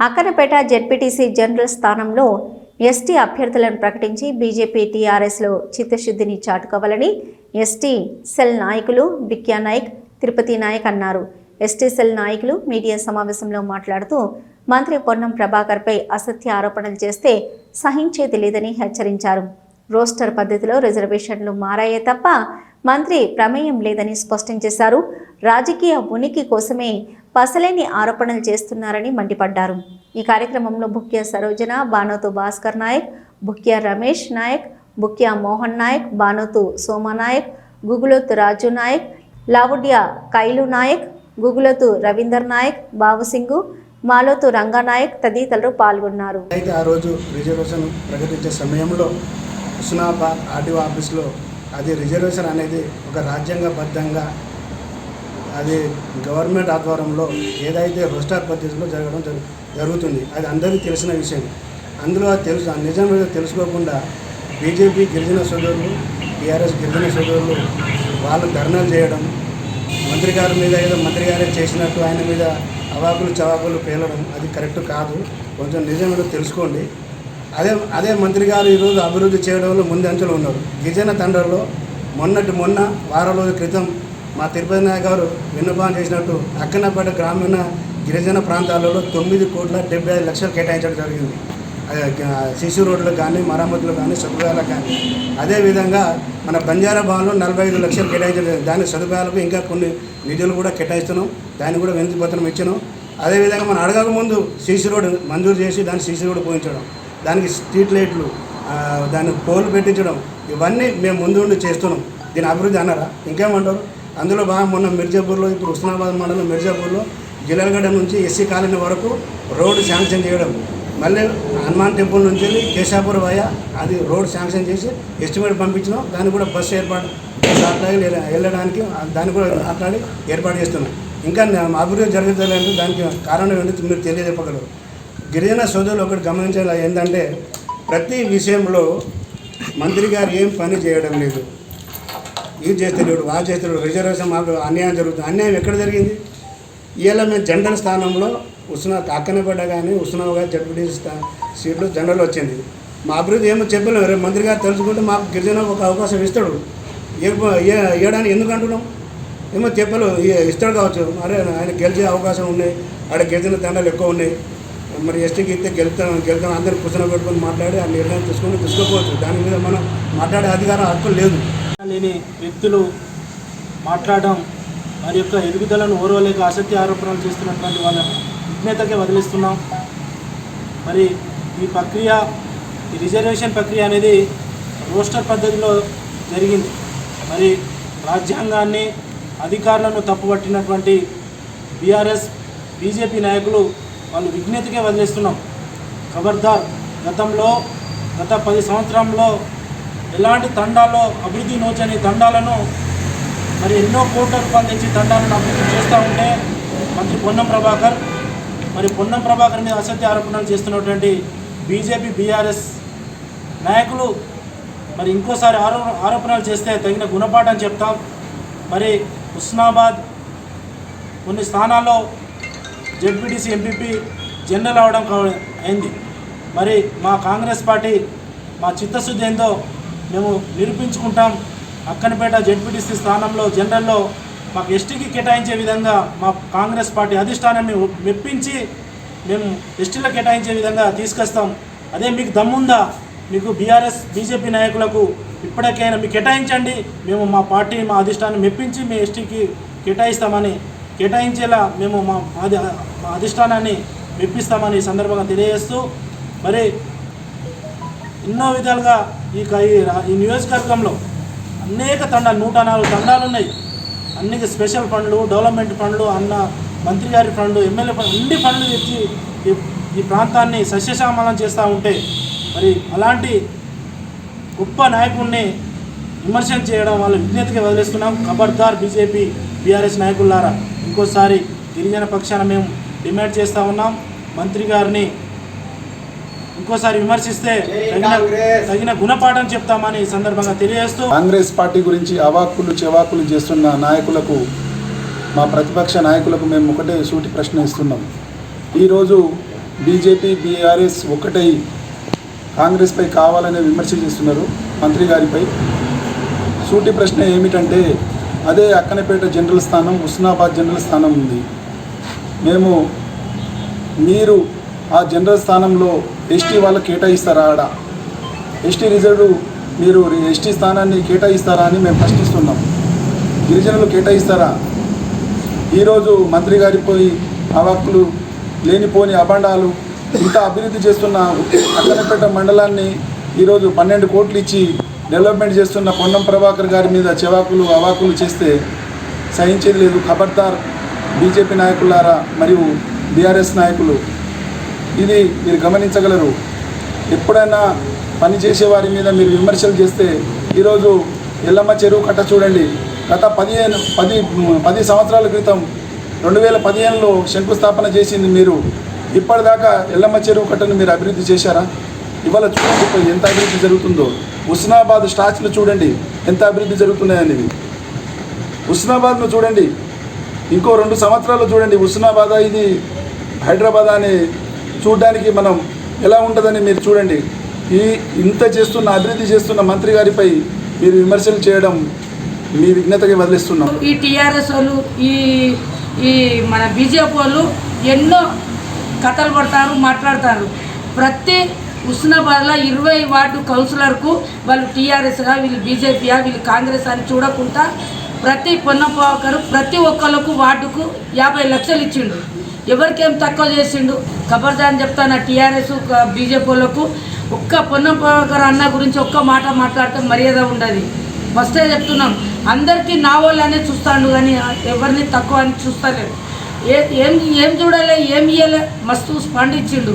Akkanapeta ZPTC general స్థానంలో ST అభ్యర్థులను ప్రకటించి బీజేపీ టీఆర్ఎస్లో చిత్తశుద్ధిని చాటుకోవాలని ఎస్టీ సెల్ నాయకులు బిక్యా నాయక్ తిరుపతి నాయక్ అన్నారు. ఎస్టీ సెల్ నాయకులు మీడియా సమావేశంలో మాట్లాడుతూ మంత్రి పొన్నం ప్రభాకర్పై అసత్య ఆరోపణలు చేస్తే సహించేది లేదని హెచ్చరించారు. రోస్టర్ పద్ధతిలో రిజర్వేషన్లు మారాయే తప్ప మంత్రి ప్రమేయం లేదని స్పష్టం చేశారు. రాజకీయ ఉనికి కోసమే పసలేని ఆరోపణలు చేస్తున్నారని మండిపడ్డారు. ఈ కార్యక్రమంలో బుక్య సరోజన బానోతు భాస్కర్ నాయక్ బుక్య రమేష్ నాయక్ బుక్య మోహన్ నాయక్ బానోతు సోమా నాయక్ గుగులోతు రాజు నాయక్ లావుడ్య కైలు నాయక్ గుగులతు రవీందర్ నాయక్ బాబుసింగు మాలోతు రంగానాయక్ తదితరులు పాల్గొన్నారు. అయితే ఆ రోజు రిజర్వేషన్ ప్రకటించే సమయంలో హుస్నాబాద్ ఆర్టీఓ ఆఫీస్లో అది రిజర్వేషన్ అనేది ఒక రాజ్యాంగబద్ధంగా అది గవర్నమెంట్ ఆధ్వర్యంలో ఏదైతే రోస్టార్ పద్ధతిలో జరగడం జరుగుతుంది అది అందరికీ తెలిసిన విషయం. అందులో అది తెలుసు నిజం మీద తెలుసుకోకుండా బీజేపీ గిరిజన సోదరులు టీఆర్ఎస్ గిరిజన సోదరులు వాళ్ళు ధర్నాలు చేయడం మంత్రి గారి మీద ఏదో మంత్రి గారే చేసినట్టు ఆయన మీద అవాకులు చవాకులు పేలడం అది కరెక్ట్ కాదు. కొంచెం నిజం తెలుసుకోండి. అదే అదే మంత్రి గారు ఈరోజు అభివృద్ధి చేయడంలో ముందంచెలు ఉన్నారు. గిరిజన తండ్రుల్లో మొన్నటి మొన్న వారం రోజుల క్రితం మా తిరుపతి నాయక్ గారు విన్నపం చేసినట్టు అక్కనపేట గ్రామీణ గిరిజన ప్రాంతాలలో తొమ్మిది కోట్ల డెబ్బై ఐదు లక్షలు కేటాయించడం జరిగింది. శిశు రోడ్లు కానీ మరమ్మతులు కానీ సదుపాయాలకు కానీ. అదేవిధంగా మన బంజారా భవన్లో నలభై ఐదు లక్షలు కేటాయించడం దాని సదుపాయాలకు ఇంకా కొన్ని నిధులు కూడా కేటాయిస్తున్నాం. దాన్ని కూడా వెనుక పత్రం ఇచ్చినాం. అదేవిధంగా మనం అడగక ముందు సీసీ రోడ్ మంజూరు చేసి దాన్ని సీసీ రోడ్ పోయించడం. దానికి స్ట్రీట్ లైట్లు దాన్ని దానికి పోల్ పెట్టించడం. ఇవన్నీ మేము ముందు ఉండి చేస్తున్నాం. దీని అభివృద్ధి అన్నారా? ఇంకేమంటారు? అందులో బాగా మొన్న మిర్జాపూర్లో ఇప్పుడు ఉస్మానాబాద్ మండలం మిర్జాపూర్లో జిల్లలగడ్డ నుంచి ఎస్సీ కాలనీ వరకు రోడ్డు శాంక్షన్ చేయడం. మళ్ళీ హనుమాన్ టెంపుల్ నుంచి వెళ్ళి కేశాపూర్ వయ అది రోడ్ శాంక్షన్ చేసి ఎస్టిమేట్ పంపించినాం. దాన్ని కూడా బస్సు ఏర్పాటు బస్సు అట్లాగే వెళ్ళడానికి దాన్ని కూడా అట్లాగే ఏర్పాటు చేస్తున్నాం. ఇంకా అభివృద్ధి జరుగుతలేదు దానికి కారణం ఏంటో మీరు తెలియజెప్పగలరు. గిరిజన సోదరులు ఒకటి గమనించాలి ఏంటంటే ప్రతి విషయంలో మంత్రి గారు ఏం పని చేయడం లేదు. ఇది చేస్తలేడు వాళ్ళు చేస్తలేడు రిజర్వేషన్ మాకు అన్యాయం జరుగుతుంది. అన్యాయం ఎక్కడ జరిగింది? ఇవాళ మేము జనరల్ స్థానంలో ఉస్నా అక్కనపడ్డ కానీ ఉస్నాగా జడ్పీ స్థా సీట్లు జనరల్ వచ్చింది. మా అభివృద్ధి ఏమో చెప్పలేము. రేపు మంత్రి గారు తెలుసుకుంటే మాకు గిరిజన ఒక అవకాశం ఇస్తాడు. ఇవ్వడానికి ఎందుకు అంటున్నాం? ఏమో చెప్పలు ఇస్తాడు కావచ్చు. అరే ఆయన గెలిచే అవకాశం ఉన్నాయి. ఆడ గిరిజన తండాలు ఎక్కువ ఉన్నాయి. మరి ఎస్టీకి ఇస్తే గెలుతాం గెలుతాం అందరూ కూర్చొని పెట్టుకొని మాట్లాడి ఆ నిర్ణయం తీసుకొని తీసుకోకపోవచ్చు దాని మీద మనం మాట్లాడే అధికారం హక్కు లేదు. లేని వ్యక్తులు మాట్లాడడం వారి యొక్క ఎదుగుదలను ఓర్వలేక ఆసక్తి ఆరోపణలు చేస్తున్నటువంటి వాళ్ళ విజ్ఞతకే వదిలిస్తున్నాం. మరి ఈ ప్రక్రియ ఈ రిజర్వేషన్ ప్రక్రియ అనేది రోస్టర్ పద్ధతిలో జరిగింది. మరి రాజ్యాంగాన్ని అధికారులను తప్పుపట్టినటువంటి బీఆర్ఎస్ బీజేపీ నాయకులు వాళ్ళు విజ్ఞతకే వదిలేస్తున్నాం. ఖబర్దార్ గతంలో గత పది సంవత్సరంలో ఎలాంటి తండాల్లో అభివృద్ధి నోచని తండాలను మరి ఎన్నో కోట్ల రూపాయలు తెచ్చి తండాలను అభివృద్ధి చేస్తూ ఉంటే మంత్రి పొన్నం ప్రభాకర్ మరి పొన్నం ప్రభాకర్ మీద అసత్య ఆరోపణలు చేస్తున్నటువంటి బీజేపీ బీఆర్ఎస్ నాయకులు మరి ఇంకోసారి ఆరో ఆరోపణలు చేస్తే తగిన గుణపాఠం చెప్తాం. మరి హుస్నాబాద్ కొన్ని స్థానాల్లో జెడ్పీటీసీ ఎంపీపీ జనరల్ అవడం అయింది. మరి మా కాంగ్రెస్ పార్టీ మా చిత్తశుద్ధి ఏందో మేము నిరూపించుకుంటాం. అక్కనపేట జెడ్పీటీసీ స్థానంలో జనరల్లో మాకు ఎస్టీకి కేటాయించే విధంగా మా కాంగ్రెస్ పార్టీ అధిష్టానాన్ని మెప్పించి మేము ఎస్టీలో కేటాయించే విధంగా తీసుకొస్తాం. అదే మీకు దమ్ముందా? మీకు బీఆర్ఎస్ బీజేపీ నాయకులకు ఇప్పటికైనా మీకు కేటాయించండి. మేము మా పార్టీ మా అధిష్టానం మెప్పించి మీ ఎస్టీకి కేటాయిస్తామని కేటాయించేలా మేము మా అధి మా అధిష్టానాన్ని మెప్పిస్తామని ఈ సందర్భంగా తెలియజేస్తూ మరి ఎన్నో విధాలుగా ఈ ఈ నియోజకవర్గంలో అనేక తండాలు నూట నాలుగు తండాలు ఉన్నాయి అన్ని స్పెషల్ ఫండ్లు డెవలప్మెంట్ ఫండ్లు అన్న మంత్రి గారి ఫండ్ ఎమ్మెల్యే ఫండ్ అన్ని ఫండ్లు తెచ్చి ఈ- ఈ ప్రాంతాన్ని సస్యశ్యామలం చేస్తూ ఉంటే మరి అలాంటి గొప్ప నాయకుడిని విమర్శనం చేయడం వాళ్ళ విజ్ఞతకి వదిలేస్తున్నాం. ఖబర్దార్ బీజేపీ బీఆర్ఎస్ నాయకులారా ఇంకోసారి గిరిజన పక్షాన మేము డిమాండ్ చేస్తూ ఉన్నాం. మంత్రి గారిని ఇంకోసారి విమర్శిస్తే తగిన తగిన గుణపాఠం చెప్తామని ఈ సందర్భంగా తెలియజేస్తూ కాంగ్రెస్ పార్టీ గురించి అవాక్కులు చెవాకులు చేస్తున్న నాయకులకు మా ప్రతిపక్ష నాయకులకు మేము ఒకటే సూటి ప్రశ్న ఇస్తున్నాం. ఈరోజు బీజేపీ బీఆర్ఎస్ ఒక్కటై కాంగ్రెస్పై కావాలనే విమర్శలు చేస్తున్నారు మంత్రి గారిపై. సూటి ప్రశ్న ఏమిటంటే అదే అక్కనపేట జనరల్ స్థానం హుస్నాబాద్ జనరల్ స్థానం ఉంది. మేము మీరు ఆ జనరల్ స్థానంలో ఎస్టీ వాళ్ళకి కేటాయిస్తారా ఆడ? ఎస్టీ రిజర్వ్ మీరు ఎస్టీ స్థానాన్ని కేటాయిస్తారా అని మేము ప్రశ్నిస్తున్నాం. గిరిజనులు కేటాయిస్తారా? ఈరోజు మంత్రి గారి పోయి అవాక్కులు లేనిపోని అబండాలు ఇంత అభివృద్ధి చేస్తున్న అక్కనపేట మండలాన్ని ఈరోజు పన్నెండు కోట్లు ఇచ్చి డెవలప్మెంట్ చేస్తున్న పొన్నం ప్రభాకర్ గారి మీద చెవాకులు అవాకులు చేస్తే సహించేది లేదు. ఖబర్దార్ బీజేపీ నాయకులారా మరియు బీఆర్ఎస్ నాయకులు. ఇది మీరు గమనించగలరు. ఎప్పుడైనా పని చేసే వారి మీద మీరు విమర్శలు చేస్తే ఈరోజు ఎల్లమ్మ చెరువు కట్ట చూడండి. గత పదిహేను పది పది సంవత్సరాల క్రితం రెండు వేల పదిహేనులో శంకుస్థాపన చేసింది మీరు. ఇప్పటిదాకా ఎల్లమ్మ చెరువు కట్టను మీరు అభివృద్ధి చేశారా? ఇవాళ చూడండి ఎంత అభివృద్ధి జరుగుతుందో. హుస్నాబాద్ స్టాచ్లు చూడండి ఎంత అభివృద్ధి జరుగుతున్నాయనేది. హుస్నాబాద్ను చూడండి. ఇంకో రెండు సంవత్సరాలు చూడండి. హుస్నాబాద్ ఇది హైదరాబాద్ అనే చూడడానికి మనం ఎలా ఉంటుందని మీరు చూడండి. ఈ ఇంత చేస్తున్న అభివృద్ధి చేస్తున్న మంత్రి గారిపై మీరు విమర్శలు చేయడం మీ విఘ్నతకి వదిలిస్తున్నాం. ఈ టీఆర్ఎస్ వాళ్ళు ఈ ఈ మన బీజేపీ వాళ్ళు ఎన్నో కథలు పడతారు మాట్లాడతారు. ప్రతి హుస్నాబాద్లో ఇరవై వార్డు కౌన్సిలర్కు వాళ్ళు టీఆర్ఎస్గా వీళ్ళు బీజేపీయా వీళ్ళు కాంగ్రెస్ అని చూడకుండా ప్రతి పొన్నపోకరు ప్రతి ఒక్కళ్ళకు వార్డుకు యాభై లక్షలు ఇచ్చిండు. ఎవరికేం తక్కువ చేసిండు? ఖబర్దార్ చెప్తాను టీఆర్ఎస్ బీజేపీ వాళ్ళకు? ఒక్క పొన్నపాకర్ అన్న గురించి ఒక్క మాట మాట్లాడితే మర్యాద ఉండదు. ఫస్టే చెప్తున్నాం అందరికీ నా వాళ్ళనే చూస్తాడు కానీ ఎవరిని తక్కువ అని చూస్తలేదు. ఏ ఏం ఏం చూడలే ఏం ఇయ్యలే మస్తు స్పందించిండు.